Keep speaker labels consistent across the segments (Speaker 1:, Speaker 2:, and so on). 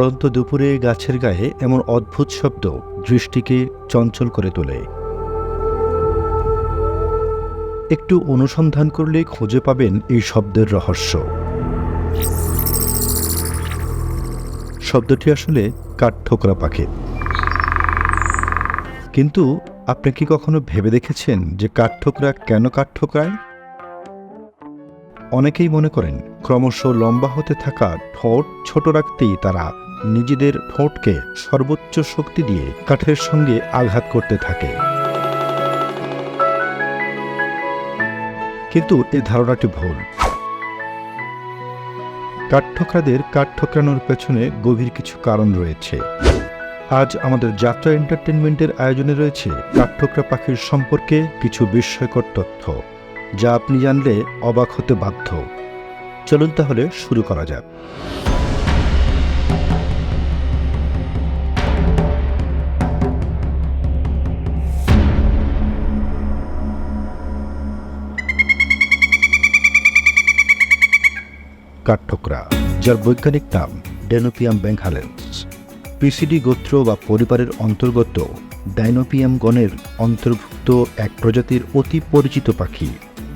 Speaker 1: পরন্ত দুপুরে গাছের গায়ে এমন অদ্ভুত শব্দ দৃষ্টিকে চঞ্চল করে তোলে। একটু অনুসন্ধান করলে খুঁজে পাবেন এই শব্দের রহস্য। শব্দটি আসলে কাঠঠোকরা পাখি। কিন্তু আপনি কি কখনো ভেবে দেখেছেন যে কাঠঠোকরা কেন কাঠঠোকরায়? অনেকেই মনে করেন ক্রমশ লম্বা হতে থাকা ঠোঁট ছোট রাখতেই তারা নিজেদের ঠোঁটকে সর্বোচ্চ শক্তি দিয়ে কাঠের সঙ্গে আঘাত করতে থাকে। কিন্তু এই ধারণাটি ভুল। কাঠঠোকরাদের কাঠ ঠোকরানোর পেছনে গভীর কিছু কারণ রয়েছে। আজ আমাদের যাত্রা এন্টারটেনমেন্টের আয়োজনে রয়েছে কাঠঠোকরা পাখির সম্পর্কে কিছু বিস্ময়কর তথ্য, যা আপনি জানলে অবাক হতে বাধ্য। চলুন তাহলে শুরু করা যাক। কাঠঠোকরা যার বৈজ্ঞানিক নাম ডেনোপিয়াম ব্যাংহালেন্স। পিসিডি গোত্র বা পরিবারের অন্তর্গত ডাইনোপিয়াম গণের অন্তর্ভুক্ত এক প্রজাতির অতি পরিচিত পাখি।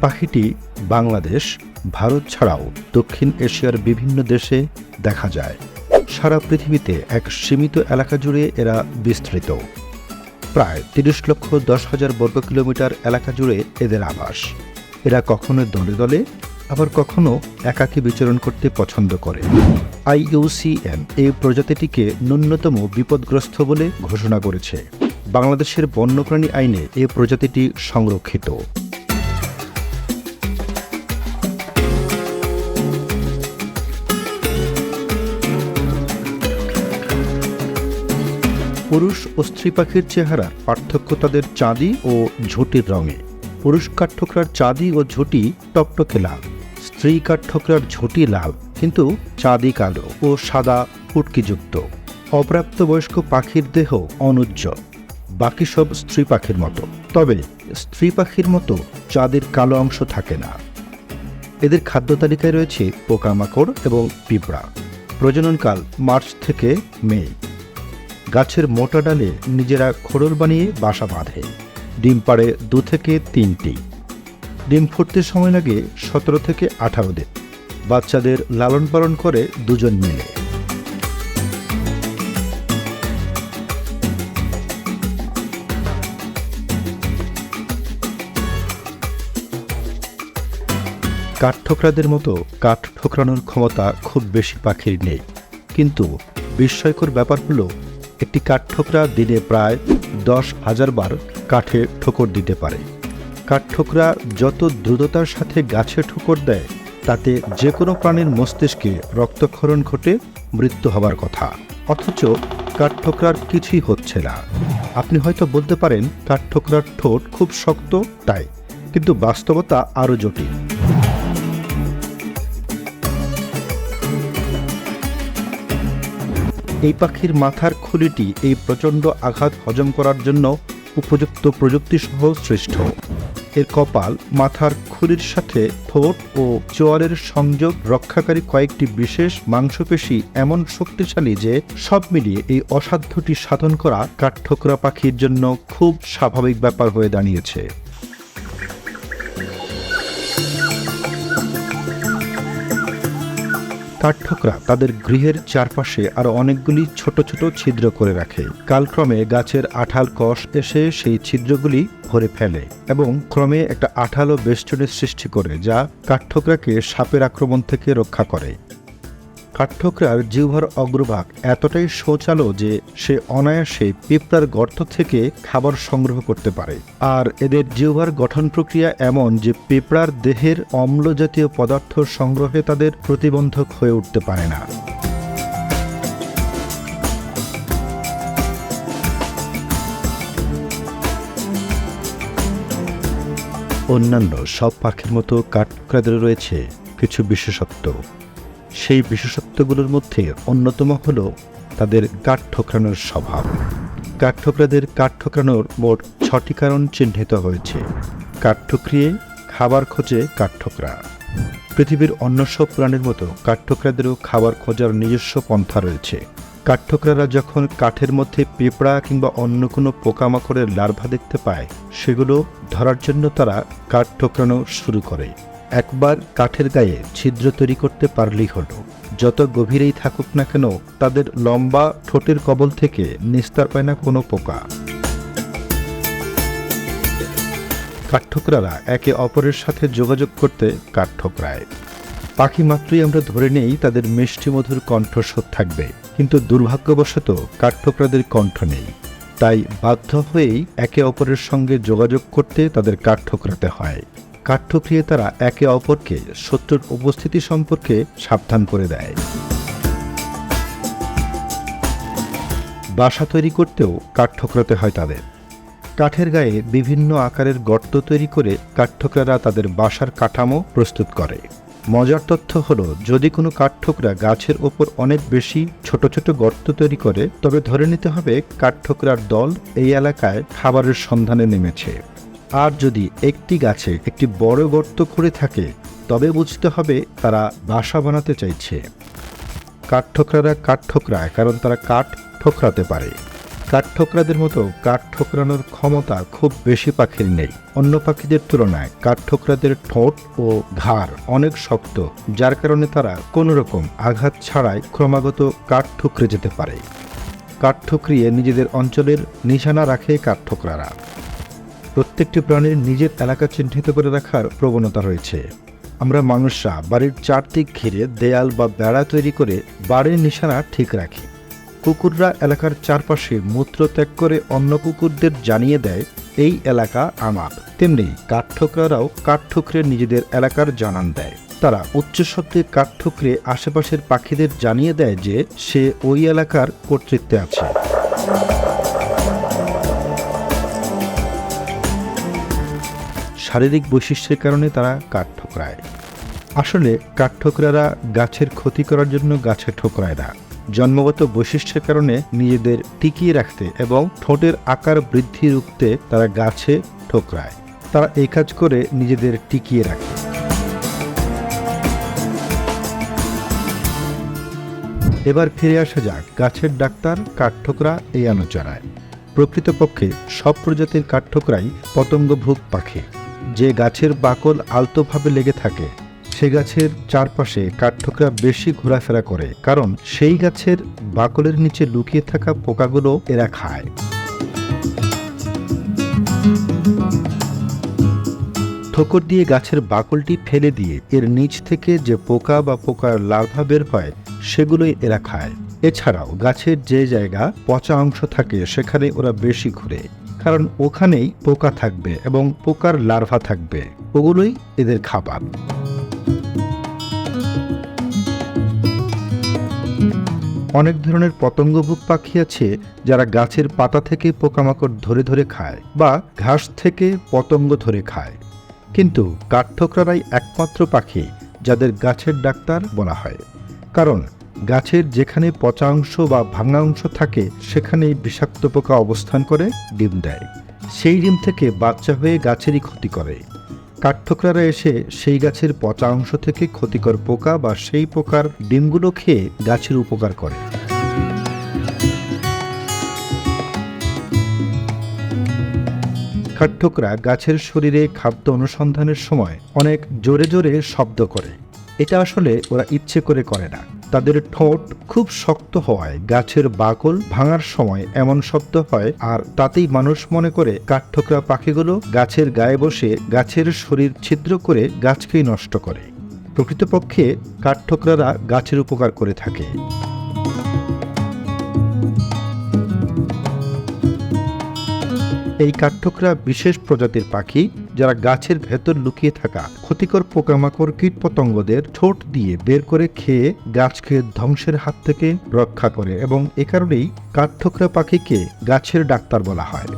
Speaker 1: পাখিটি বাংলাদেশ, ভারত ছাড়াও দক্ষিণ এশিয়ার বিভিন্ন দেশে দেখা যায়। সারা পৃথিবীতে এক সীমিত এলাকা জুড়ে এরা বিস্তৃত। প্রায় তিরিশ লক্ষ দশ হাজার বর্গ কিলোমিটার এলাকা জুড়ে এদের আবাস। এরা কখনো দলে দলে আবার কখনো একাকী বিচরণ করতে পছন্দ করে। আইইউসিএন এই প্রজাতিটিকে ন্যূনতম বিপদগ্রস্ত বলে ঘোষণা করেছে। বাংলাদেশের বন্যপ্রাণী আইনে এই প্রজাতিটি সংরক্ষিত। পুরুষ ও স্ত্রী পাখির চেহারার পার্থক্য তাদের চাঁদি ও ঝুটির রঙে। পুরুষ কাঠঠোকরার চাঁদি ও ঝুটি টকটকে লাল। স্ত্রী কাঠঠোকরার ঝুটি লাল, কিন্তু চাঁদি কালো ও সাদা ফুটকিযুক্ত অপ্রাপ্তবয়স্ক পাখির দেহ অনুজ্জ্বল। বাকি সব স্ত্রী পাখির মতো। তবে স্ত্রী পাখির মতো চাঁদের কালো অংশ থাকে না। এদের খাদ্য তালিকায় রয়েছে পোকামাকড় এবং পিঁপড়া। প্রজননকাল মার্চ থেকে মে। গাছের মোটা ডালে নিজেরা খোড়ল বানিয়ে বাসা বাঁধে। ডিম পাড়ে দু থেকে তিনটি। ডিম ফুটতে সময় লাগে সতেরো থেকে আঠারো দিন। বাচ্চাদের লালন পালন করে দুজন মিলে। কাঠঠোকরাদের মতো কাঠ ঠোকরানোর ক্ষমতা খুব বেশি পাখির নেই। কিন্তু বিস্ময়কর ব্যাপার হলো, একটি কাঠঠোকরা দিনে প্রায় দশ হাজার বার কাঠে ঠোকর দিতে পারে। কাঠঠোকরা যত দ্রুততার সাথে গাছে ঠোকর দেয়, তাতে যে কোনো প্রাণীর মস্তিষ্কে রক্তক্ষরণ ঘটে, মৃত্যু হবার কথা। অথচ কাঠঠোকরার কিছুই হচ্ছে না। আপনি হয়তো বলতে পারেন কাঠঠোকরার ঠোঁট খুব শক্ত, তাই। কিন্তু বাস্তবতা আরও জটিল। এই পাখির মাথার খুলিটি এই প্রচণ্ড আঘাত হজম করার জন্য উপযুক্ত প্রযুক্তিসহ সৃষ্ট। এর কপাল, মাথার খুলির সাথে ঠোঁট ও চোয়ারের সংযোগ রক্ষাকারী কয়েকটি বিশেষ মাংসপেশি এমন শক্তিশালী যে সব মিলিয়ে এই অসাধ্যটি সাধন করা কাঠঠোকরা পাখির জন্য খুব স্বাভাবিক ব্যাপার হয়ে দাঁড়িয়েছে। কাঠঠোকরা তাদের গৃহের চারপাশে আরও অনেকগুলি ছোট ছোট ছিদ্র করে রাখে। কালক্রমে গাছের আঠাল কষ এসে সেই ছিদ্রগুলি ভরে ফেলে এবং ক্রমে একটা আঠালো বেষ্টনের সৃষ্টি করে যা কাঠঠোকরাকে সাপের আক্রমণ থেকে রক্ষা করে। কাঠঠোকরার জিহ্বার অগ্রভাগ এতটাই শৌচালো যে সে অনায়াসে পিঁপড়ার গর্ত থেকে খাবার সংগ্রহ করতে পারে। আর এদের জিহ্বার গঠন প্রক্রিয়া এমন যে পিঁপড়ার দেহের অম্ল জাতীয় পদার্থ সংগ্রহে তাদের প্রতিবন্ধক হয়ে উঠতে পারে না। অন্যান্য সব পাখির মতো কাঠঠোকরাদের রয়েছে কিছু বিশেষত্ব। সেই বিশেষত্বগুলোর মধ্যে অন্যতম হল তাদের কাঠ ঠোকরানোর স্বভাব। কাঠ ঠোকরাদের কাঠ ঠোকরানোর মোট ছটি কারণ চিহ্নিত হয়েছে। কাঠ ঠুকরিয়ে খাবার খোঁজে কাঠ ঠোকরা। পৃথিবীর অন্য সব প্রাণীর মতো কাঠ ঠোকরাদেরও খাবার খোঁজার নিজস্ব পন্থা রয়েছে। কাঠঠোকরারা যখন কাঠের মধ্যে পেঁপড়া কিংবা অন্য কোনো পোকামাকড়ের লার্ভা দেখতে পায়, সেগুলো ধরার জন্য তারা কাঠ ঠোকরানো শুরু করে। একবার কাঠের গায়ে ছিদ্র তৈরি করতে পারলেই হলো। যত গভীরেই থাকুক না কেন, তাদের লম্বা ঠোঁটের কবল থেকে নিস্তার পায় না কোনো পোকা। কাঠঠোকরারা একে অপরের সাথে যোগাযোগ করতে কাঠঠোকরায়। পাখি মাত্রই আমরা ধরে নেই তাদের মিষ্টি মধুর কণ্ঠস্বর থাকবে, কিন্তু দুর্ভাগ্যবশত কাঠঠোকরাদের কণ্ঠ নেই। তাই বাধ্য হয়েই একে অপরের সঙ্গে যোগাযোগ করতে তাদের কাঠঠোকরাতে হয়। কাঠ ঠুকরিয়ে তারা একে অপরকে শত্রুর উপস্থিতি সম্পর্কে সাবধান করে দেয়। বাসা তৈরি করতেও কাঠ ঠোকরাতে হয় তাদের। কাঠের গায়ে বিভিন্ন আকারের গর্ত তৈরি করে কাঠঠোকরারা তাদের বাসার কাঠামো প্রস্তুত করে। মজার তথ্য হলো, যদি কোনো কাঠঠোকরা গাছের ওপর অনেক বেশি ছোট ছোট গর্ত তৈরি করে, তবে ধরে নিতে হবে কাঠঠোকরার দল এই এলাকায় খাবারের সন্ধানে নেমেছে। আর যদি একটি গাছে একটি বড় গর্ত করে থাকে, তবে বুঝতে হবে তারা বাসা বানাতে চাইছে। কাঠঠোকরারা কাঠ ঠোকরায়, কারণ তারা কাঠ ঠোকরাতে পারে। কাঠ ঠোকরাদের মতো কাঠ ঠোকরানোর ক্ষমতা খুব বেশি পাখির নেই। অন্য পাখিদের তুলনায় কাঠ ঠোকরাদের ঠোঁট ও ঘাড় অনেক শক্ত, যার কারণে তারা কোনো রকম আঘাত ছাড়াই ক্রমাগত কাঠ ঠুকরে যেতে পারে। কাঠ ঠুকরিয়ে নিজেদের অঞ্চলের নিশানা রাখে কাঠ ঠোকরারা। প্রত্যেকটি প্রাণীর নিজের এলাকা চিহ্নিত করে রাখার প্রবণতা রয়েছে। আমরা মানুষরা বাড়ির চারদিক ঘিরে দেয়াল বা বেড়া তৈরি করে বাড়ির নিশানা ঠিক রাখি। কুকুররা এলাকার চারপাশে মূত্র ত্যাগ করে অন্য কুকুরদের জানিয়ে দেয়, এই এলাকা আমার। তেমনি কাঠঠোকরারাও কাঠঠোকরে নিজেদের এলাকার জানান দেয়। তারা উচ্চ শব্দে কাঠঠোকরে আশেপাশের পাখিদের জানিয়ে দেয় যে সে ওই এলাকার কর্তৃত্বে আছে। শারীরিক বৈশিষ্ট্যের কারণে তারা কাঠ ঠোকরায়। আসলে, কাঠ ঠোকরারা গাছের ক্ষতি করার জন্য গাছে ঠোকরায় না। জন্মগত বৈশিষ্ট্যের কারণে নিজেদের টিকিয়ে রাখতে এবং ঠোঁটের আকার বৃদ্ধি রুখতে তারা গাছে ঠোকরায়। তারা এই কাজ করে নিজেদের টিকিয়ে রাখে। এবার ফিরে আসা যাক, গাছের ডাক্তার কাঠঠোকরা এই আলোচনায়। প্রকৃতপক্ষে সব প্রজাতির কাঠঠোকরাই পতঙ্গভুক পাখি। যে গাছের বাকল আলতোভাবে লেগে থাকে, সে গাছের চারপাশে কাঠঠোকরা বেশি ঘোরাফেরা করে, কারণ সেই গাছের বাকলের নিচে লুকিয়ে থাকা পোকাগুলো এরা খায়। ঠোকর দিয়ে গাছের বাকলটি ফেলে দিয়ে এর নিচ থেকে যে পোকা বা পোকার লার্ভা বের হয়, সেগুলোই এরা খায়। এছাড়াও গাছের যে জায়গা পচা অংশ থাকে, সেখানে ওরা বেশি ঘুরে। কারণ ওখানেই পোকা থাকবে এবং পোকার লার্ভা থাকবে। ওগুলোই এদের খাবার। অনেক ধরনের পতঙ্গভুক পাখি আছে যারা গাছের পাতা থেকে পোকামাকড় ধরে ধরে খায় বা ঘাস থেকে পতঙ্গ ধরে খায়। কিন্তু কাঠঠোকরারাই একমাত্র পাখি যাদের গাছের ডাক্তার বলা হয়। কারণ গাছের যেখানে পচা অংশ বা ভাঙা অংশ থাকে, সেখানেই বিষাক্ত পোকা অবস্থান করে, ডিম দেয়। সেই ডিম থেকে বাচ্চা হয়ে গাছেরই ক্ষতি করে। কাঠঠোকরারা এসে সেই গাছের পচা অংশ থেকে ক্ষতিকর পোকা বা সেই পোকার ডিমগুলো খেয়ে গাছের উপকার করে। কাঠঠোকরা গাছের শরীরে খাদ্য অনুসন্ধানের সময় অনেক জোরে জোরে শব্দ করে। এটা আসলে ওরা ইচ্ছে করে করে না। তাদের ঠোঁট খুব শক্ত হওয়ায়, গাছের বাকল ভাঙার সময় এমন শব্দ হয় আর তাতেই মানুষ মনে করে, কাঠঠোকরা পাখিগুলো গাছের গায়ে বসে গাছের শরীর ছিদ্র করে গাছকেই নষ্ট করে। প্রকৃতপক্ষে কাঠঠোকরারা গাছের উপকার করে থাকে। এই কাঠঠোকরা বিশেষ প্রজাতির পাখি যারা গাছের ভেতর লুকিয়ে থাকা ক্ষতিকর পোকামাকড় কীটপতঙ্গদের ঠোঁট দিয়ে বের করে খেয়ে গাছকে ধ্বংসের হাত থেকে রক্ষা করে এবং এ কারণেই কাঠঠোকরা পাখিকে গাছের ডাক্তার বলা হয়।